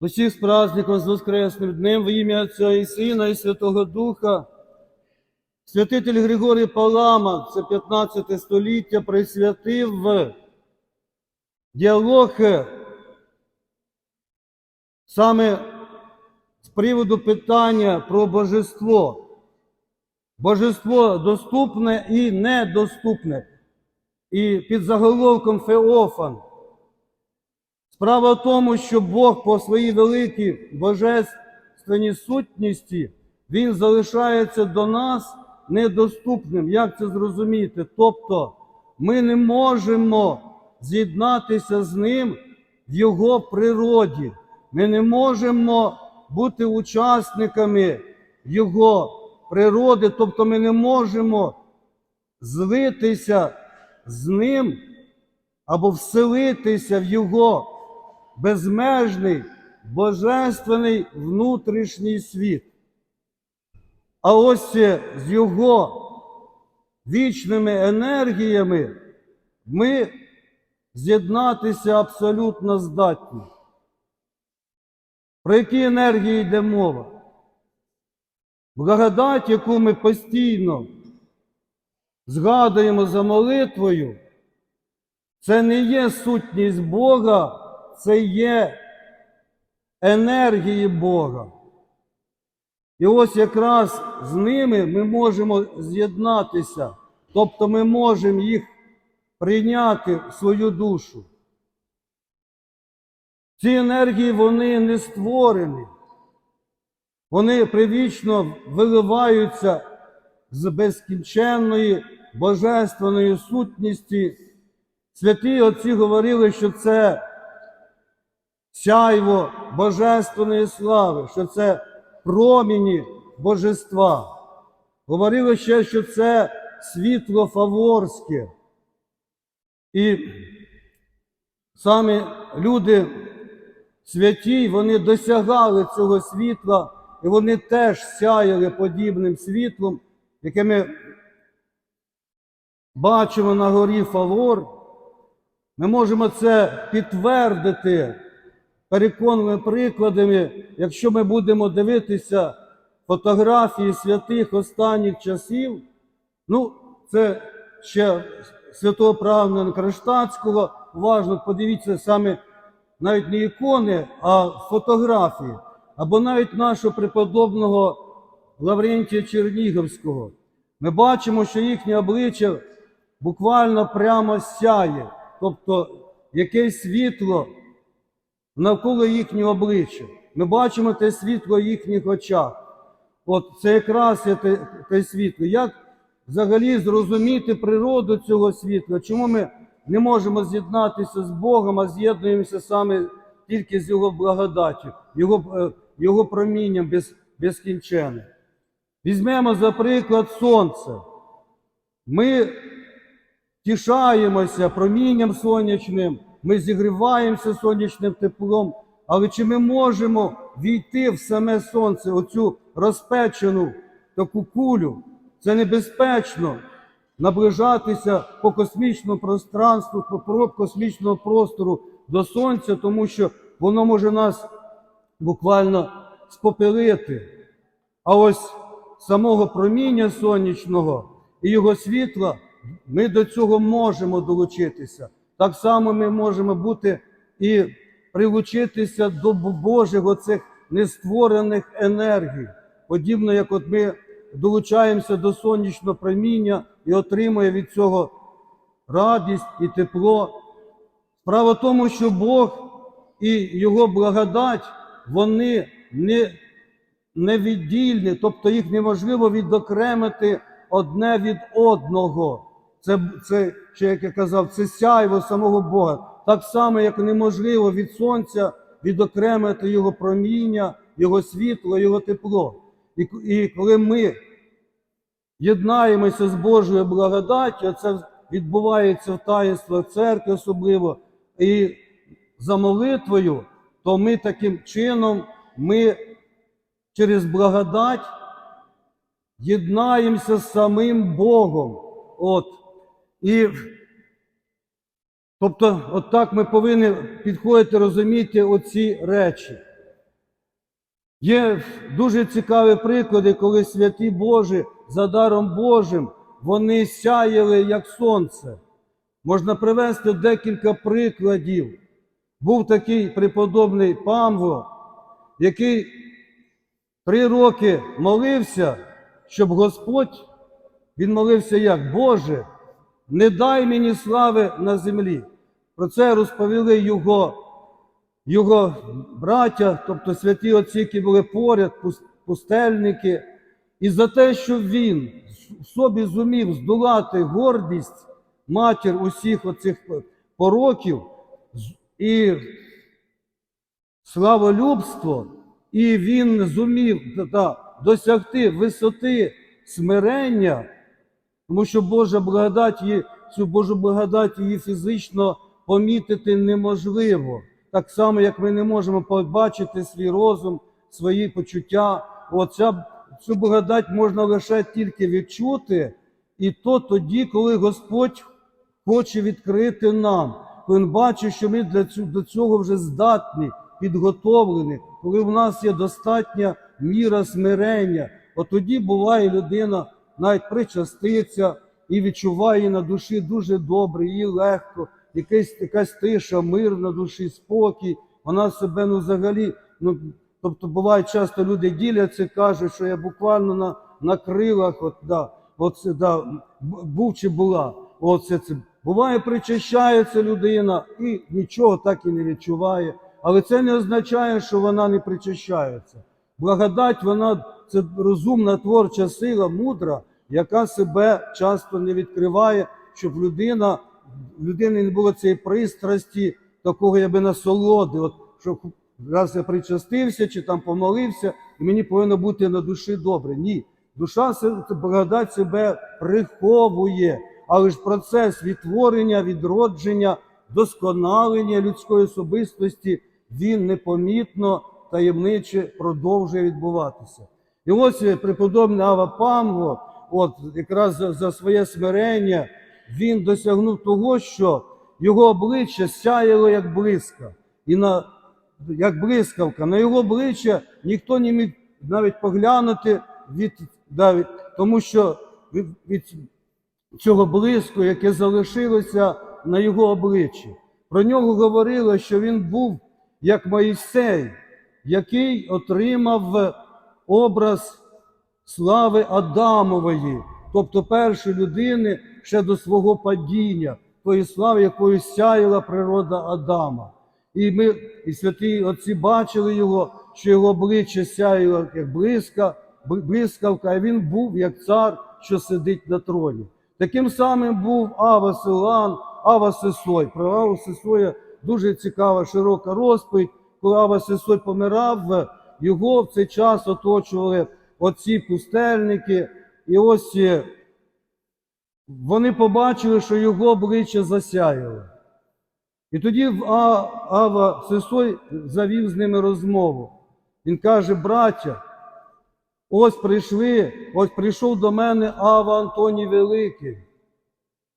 Усіх з праздником з Воскресним днем во ім'я Отця і Сина і Святого Духа. Святитель Григорій Палама, це 15 століття, присвятив діалог саме з приводу питання про божество. Божество доступне і недоступне. І під заголовком Феофан. Справа в тому, що Бог по своїй великій божественній сутності, Він залишається до нас недоступним. Як це зрозуміти? Тобто ми не можемо з'єднатися з ним в Його природі. Ми не можемо бути учасниками Його природи, тобто ми не можемо злитися з ним або вселитися в Його безмежний божественний внутрішній світ. А ось з його вічними енергіями ми з'єднатися абсолютно здатні. Про які енергії йде мова? Благодать, яку ми постійно згадуємо за молитвою, це не є сутність Бога, це є енергії Бога. І ось якраз з ними ми можемо з'єднатися, тобто ми можемо їх прийняти в свою душу. Ці енергії вони не створені, вони привічно виливаються з безкінченної божественної сутності. Святі отці говорили, що це сяйво божественної слави, що це проміні божества. Говорили ще, що це світло фаворське. І самі люди святі, вони досягали цього світла, і вони теж сяяли подібним світлом, яке ми бачимо на горі Фавор. Ми можемо це підтвердити переконаними прикладами, якщо ми будемо дивитися фотографії святих останніх часів, ну, це ще святого правника Кронштадтського, уважно подивіться саме навіть не ікони, а фотографії, або навіть нашого преподобного Лаврентія Чернігівського. Ми бачимо, що їхнє обличчя буквально прямо сяє, тобто якесь світло навколо їхнього обличчя. Ми бачимо те світло в їхніх очах. От це якраз є те, те світло. Як взагалі зрозуміти природу цього світла? Чому ми не можемо з'єднатися з Богом, а з'єднуємося саме тільки з Його благодаттю, Його, е, Його промінням без, безкінченним? Візьмемо, за приклад, сонце. Ми тішаємося промінням сонячним, ми зігріваємося сонячним теплом, але чи ми можемо війти в саме сонце, оцю розпечену таку кулю? Це небезпечно наближатися по космічному пространству, по космічного простору до сонця, тому що воно може нас буквально спопелити. А ось самого проміння сонячного і його світла ми до цього можемо долучитися. Так само ми можемо бути і прилучитися до Божих оцих нестворених енергій, подібно як от ми долучаємося до сонячного проміння і отримуємо від цього радість і тепло. Справа в тому, що Бог і Його благодать, вони не невіддільні, тобто їх неможливо відокремити одне від одного. Це, це ще, як я казав, це сяйво самого Бога. Так само, як неможливо від сонця відокремити його проміння, його світло, його тепло. І, і коли ми єднаємося з Божою благодаттю, це відбувається в таїнствах церкви особливо, і за молитвою, то ми таким чином, ми через благодать єднаємося з самим Богом. От. І тобто, от так ми повинні підходити, розуміти оці речі. Є дуже цікаві приклади, коли святі Божі за даром Божим вони сяяли як сонце. Можна привести декілька прикладів. Був такий преподобний Памво, який три роки молився, щоб Господь, він молився як Боже, не дай мені слави на землі. Про це розповіли його, його браття, тобто святі отці, які були поряд, пустельники. І за те, що він в собі зумів здолати гордість, матір усіх оцих пороків і славолюбство, і він зумів та, досягти висоти смирення, тому що Божа благодать її, цю Божу благодать її фізично помітити неможливо. Так само, як ми не можемо побачити свій розум, свої почуття. Оця, цю благодать можна лише тільки відчути, і то тоді, коли Господь хоче відкрити нам, коли Він бачить, що ми для цю- до цього вже здатні, підготовлені, коли в нас є достатня міра смирення, от тоді буває людина навіть причаститься і відчуває на душі дуже добре, їй легко, якась, якась тиша, мир на душі, спокій. Вона себе ну взагалі, ну тобто буває часто люди діляться, кажуть, що я буквально на, на крилах, от да, оце, да, був чи була. Оце це. Буває, причащається людина і нічого так і не відчуває. Але це не означає, що вона не причащається. Благодать, вона це розумна творча сила, мудра, яка себе часто не відкриває, щоб людина, людини не було цієї пристрасті, такого я би насолоди. От, що раз я причастився чи там помолився, і мені повинно бути на душі добре. Ні. Душа благодать себе приховує, але ж процес відтворення, відродження, досконалення людської особистості він непомітно таємниче продовжує відбуватися. І ось преподобний Ава Памго, от якраз за, за своє смирення, він досягнув того, що його обличчя сяяло як блиска. І на, як блискавка. На його обличчя ніхто не міг навіть поглянути від, да, від тому що від, від цього блиску, яке залишилося на його обличчі. Про нього говорили, що він був як Моїсей, який отримав образ слави Адамової, тобто першої людини ще до свого падіння, тої слави, якою сяяла природа Адама. І ми, і святі отці бачили його, що його обличчя сяяло як блиска, блискавка, а він був як цар, що сидить на троні. Таким самим був Ава Силан, Ава Сесой. Про Аву Сесоя дуже цікава, широка розповідь. Коли Ава Сесой помирав, його в цей час оточували оці пустельники. І ось е, вони побачили, що його обличчя засяяло. І тоді Ава Сесой завів з ними розмову. Він каже: браття, ось прийшли, ось прийшов до мене Ава Антоній Великий.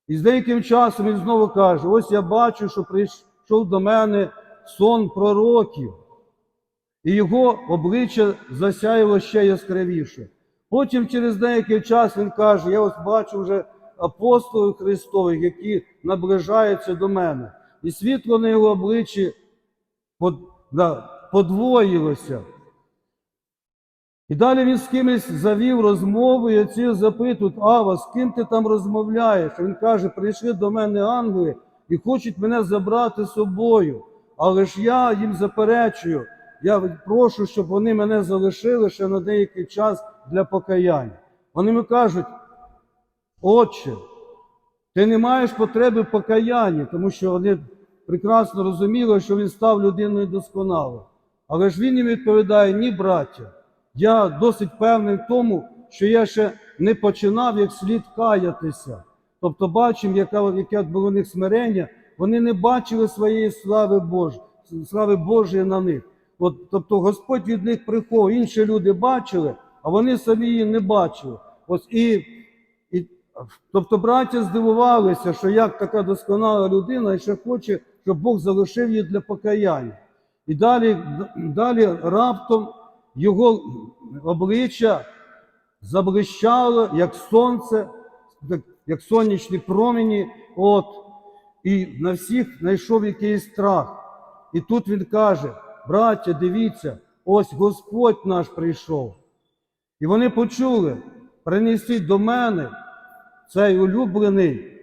І з деяким часом він знову каже: ось я бачу, що прийшов до мене сон пророків, і його обличчя засяяло ще яскравіше. Потім через деякий час він каже: Я ось бачу вже апостолів Христових, які наближаються до мене. І світло на його обличчі подвоїлося. І далі він з кимось завів розмову, і оці запитують, Ава, з ким ти там розмовляєш? Він каже, прийшли до мене ангели і хочуть мене забрати з собою. Але ж я їм заперечую, я прошу, щоб вони мене залишили ще на деякий час для покаяння. Вони мені кажуть, Отче, ти не маєш потреби в покаянні, тому що вони прекрасно розуміли, що він став людиною досконалою. Але ж він їм відповідає: ні, браття, я досить певний в тому, що я ще не починав як слід каятися. Тобто бачимо, яке було у них смирення, вони не бачили своєї слави Божої, слави Божої на них. От, тобто Господь від них приховував, інші люди бачили, а вони самі її не бачили. Ось і, і тобто браття здивувалися, що як така досконала людина і ще хоче, щоб Бог залишив її для покаяння. І далі, далі раптом його обличчя заблищало, як сонце, як сонячні промені. От, і на всіх знайшов якийсь страх. І тут він каже: браття, дивіться, ось Господь наш прийшов. І вони почули: принесіть до мене цей улюблений,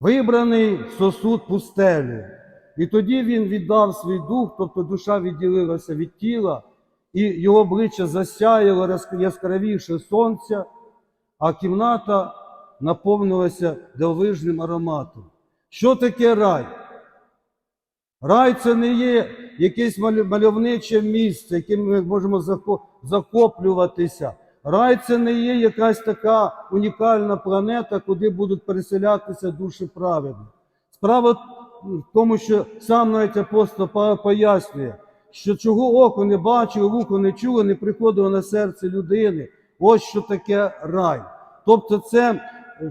вибраний сосуд пустелі. І тоді він віддав свій дух, тобто душа відділилася від тіла, і його обличчя засяяло яскравіше сонця, а кімната наповнилася дивовижним ароматом. Що таке рай? Рай це не є якесь мальовниче місце, яким ми можемо захо- захоплюватися. Рай це не є якась така унікальна планета, куди будуть переселятися душі праведних. Справа в тому, що сам навіть апостол Павло пояснює, що чого око не бачило, вухо не чуло, не приходило на серце людини. Ось що таке рай. Тобто, це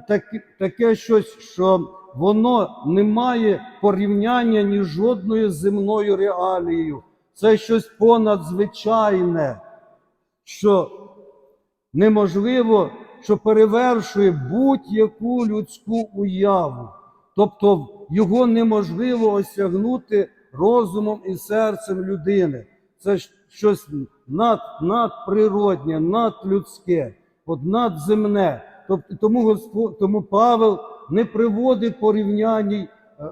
е, таке щось, що воно не має порівняння ні жодною земною реалією. Це щось понадзвичайне, що неможливо, що перевершує будь-яку людську уяву. Тобто його неможливо осягнути розумом і серцем людини. Це щось над, надприроднє, надлюдське, от надземне. Тобто, тому, Господь, тому Павел не приводить порівнянь, е,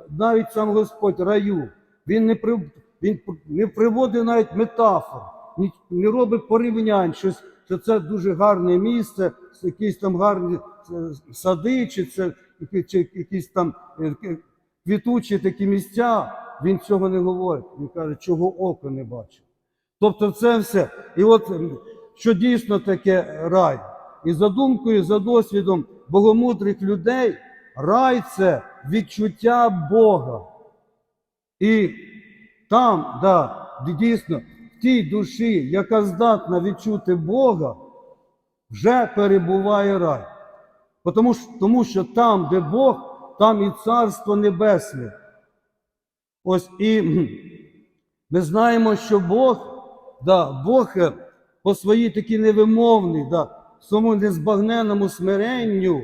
навіть сам Господь раю. Він не, при, він не приводить навіть метафор, не робить порівнянь, щось, що це дуже гарне місце, якісь там гарні сади, чи це чи якісь там е, квітучі такі місця. Він цього не говорить. Він каже, чого око не бачить. Тобто це все. І от що дійсно таке рай. І за думкою, за досвідом богомудрих людей, рай це відчуття Бога. І там, да, дійсно, в тій душі, яка здатна відчути Бога, вже перебуває рай. Тому, тому що там, де Бог, там і Царство Небесне. Ось і ми знаємо, що Бог, да, Бог е, по своїй такій невимовній, да, своєму незбагненному смиренню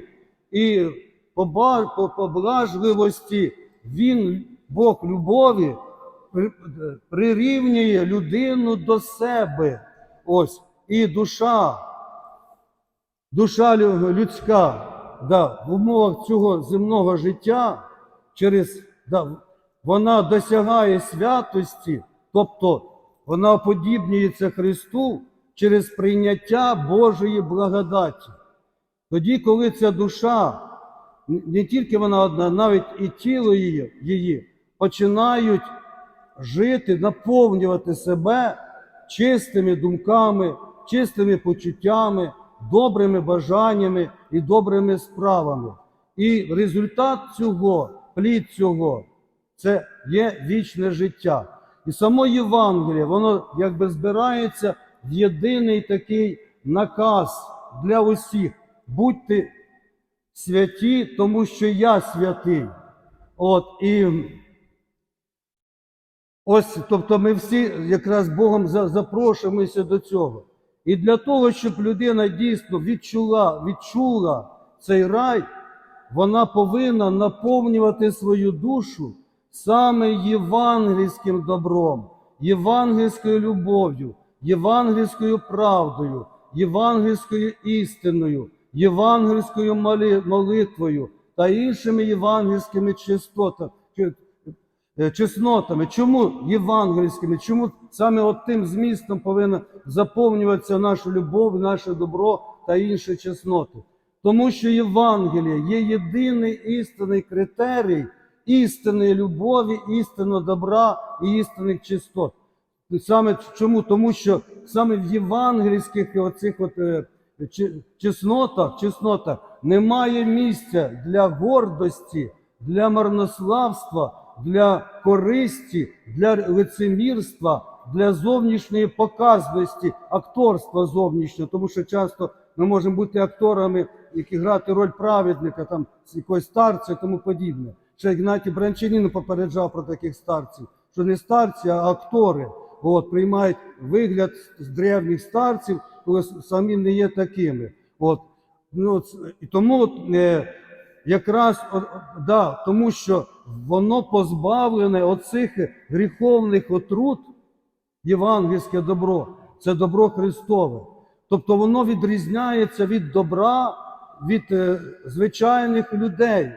і по поблажливості, Він, Бог любові, прирівнює людину до себе. Ось, і душа, душа людська, да, в умовах цього земного життя, через, да, вона досягає святості, тобто вона подібнюється Христу через прийняття Божої благодаті. Тоді, коли ця душа, не тільки вона одна, навіть і тіло її, її починають жити, наповнювати себе чистими думками, чистими почуттями, добрими бажаннями і добрими справами. І результат цього, плід цього, це є вічне життя. І само Євангеліє, воно якби збирається в єдиний такий наказ для усіх. Будьте святі, тому що я святий. От і ось, тобто, ми всі якраз Богом запрошуємося до цього. І для того, щоб людина дійсно відчула, відчула цей рай, вона повинна наповнювати свою душу саме євангельським добром, євангельською любов'ю, євангельською правдою, євангельською істиною, євангельською молитвою та іншими євангельськими чистотами. е, чеснотами. Чому євангельськими? Чому саме от тим змістом повинна заповнюватися наша любов, наше добро та інші чесноти? Тому що Євангеліє є єдиний істинний критерій істинної любові, істинного добра і істинних чистот. Саме чому? Тому що саме в євангельських оцих от, чеснотах, чеснотах немає місця для гордості, для марнославства, для користі, для лицемірства, для зовнішньої показності, акторства зовнішнього, тому що часто ми можемо бути акторами, які грати роль праведника, там якогось старця і тому подібне. Ще Ігнатій Бранчанін попереджав про таких старців, що не старці, а актори. от, приймають вигляд з древніх старців, коли самі не є такими. От, ну, і тому е, якраз о- да, тому що воно позбавлене оцих гріховних отрут, євангельське добро, це добро Христове. Тобто воно відрізняється від добра, від е, звичайних людей,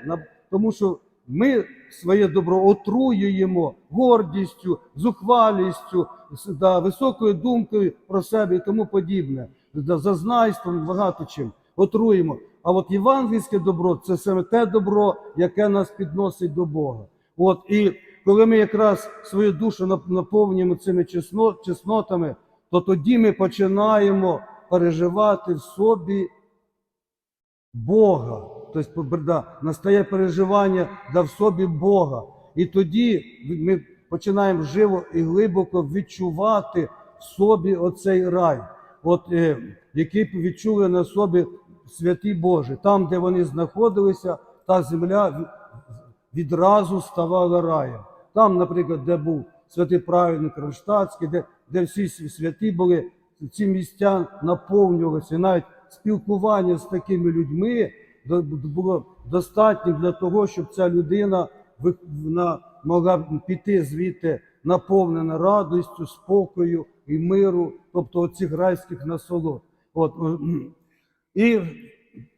тому що ми своє добро отруюємо гордістю, зухвалістю, да, високою думкою про себе і тому подібне, да, зазнайством, багато чим отруємо. А от євангельське добро це саме те добро, яке нас підносить до Бога. От і коли ми якраз свою душу наповнюємо цими чеснотами, то тоді ми починаємо переживати в собі Бога. Тобто да, настає переживання да, в собі Бога. І тоді ми починаємо живо і глибоко відчувати в собі оцей рай, от, е, який відчули на собі святі Божі. Там, де вони знаходилися, та земля відразу ставала раєм. Там, наприклад, де був святий праведник Кронштадтський, де, де всі святі були, ці місця наповнювалися. Навіть спілкування з такими людьми було достатнім для того, щоб ця людина вона могла піти звідти наповнена радістю, спокою і миру, тобто оцих райських насолод. От, і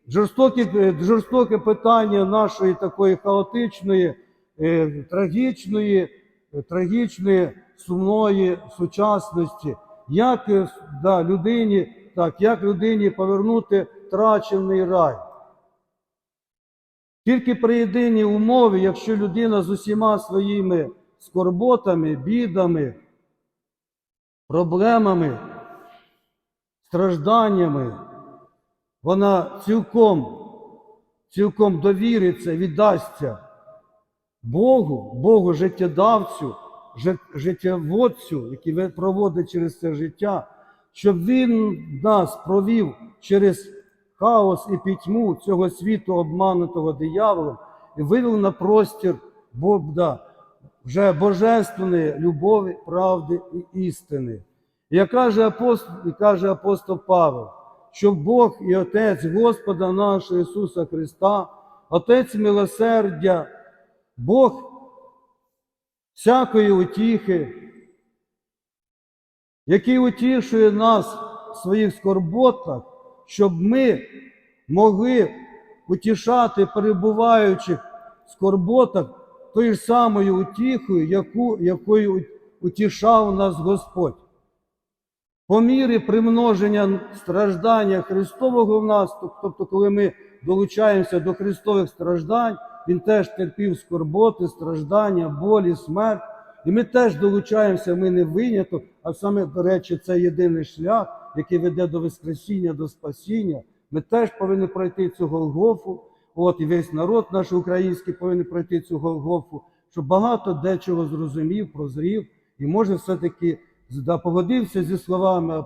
жорстоке, е, жорстоке питання нашої такої хаотичної, е, трагічної, трагічної, сумної сучасності. Як е, да, людині, так, як людині повернути втрачений рай? Тільки при єдиній умові, якщо людина з усіма своїми скорботами, бідами, проблемами, стражданнями, вона цілком, цілком довіриться, віддасться Богу, Богу життєдавцю, життєводцю, який проводить через це життя, щоб Він нас провів через хаос і пітьму цього світу, обманутого дияволом, і вивів на простір Бога, вже божественної любові, правди і істини. Як каже апостол, і каже апостол Павел, що Бог і Отець Господа нашого Ісуса Христа, Отець милосердя, Бог всякої утіхи, який утішує нас в своїх скорботах, щоб ми могли утішати перебуваючих скорботах тою ж самою утіхою, яку, якою утішав нас Господь. По мірі примноження страждання Христового в нас, тобто, коли ми долучаємося до Христових страждань, Він теж терпів скорботи, страждання, болі, смерть. І ми теж долучаємося, ми не виняток, а саме, до речі, це єдиний шлях, який веде до Воскресіння, до спасіння. Ми теж повинні пройти цю Голгофу. От і весь народ наш український повинен пройти цю Голгофу, щоб багато дечого зрозумів, прозрів, і може все-таки да, погодився зі словами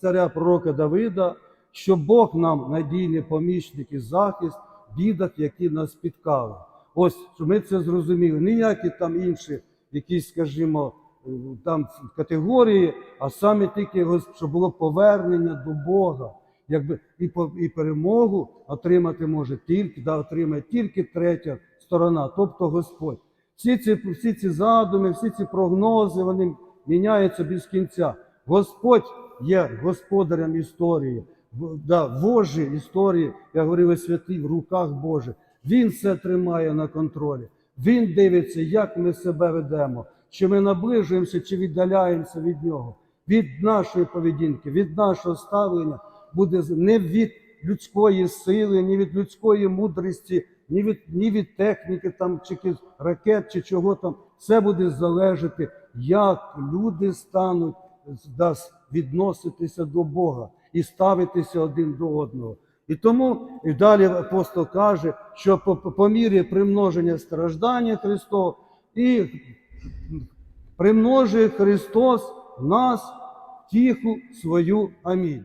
царя пророка Давида, що Бог нам надійний помічник і захист бідах, які нас спіткали. Ось щоб ми це зрозуміли. Ніякі там інші, якісь, скажімо, там категорії, а саме тільки щоб було повернення до Бога. Якби і і перемогу отримати може тільки, да, отримає тільки третя сторона, тобто Господь. Всі ці, всі ці задуми, всі ці прогнози, вони міняються без кінця. Господь є господарем історії, да, вожі історії, як говорили святі, в руках Божих. Він все тримає на контролі. Він дивиться, як ми себе ведемо, чи ми наближуємося, чи віддаляємося від нього. Від нашої поведінки, від нашого ставлення буде не від людської сили, ні від людської мудрості, ні від, ні від техніки, там, чи ракет, чи чого там. Все буде залежати, як люди стануть відноситися до Бога і ставитися один до одного. І тому і далі апостол каже, що по, по- мірі примноження страждання Христова і примножує Христос в нас втіху свою. Амінь.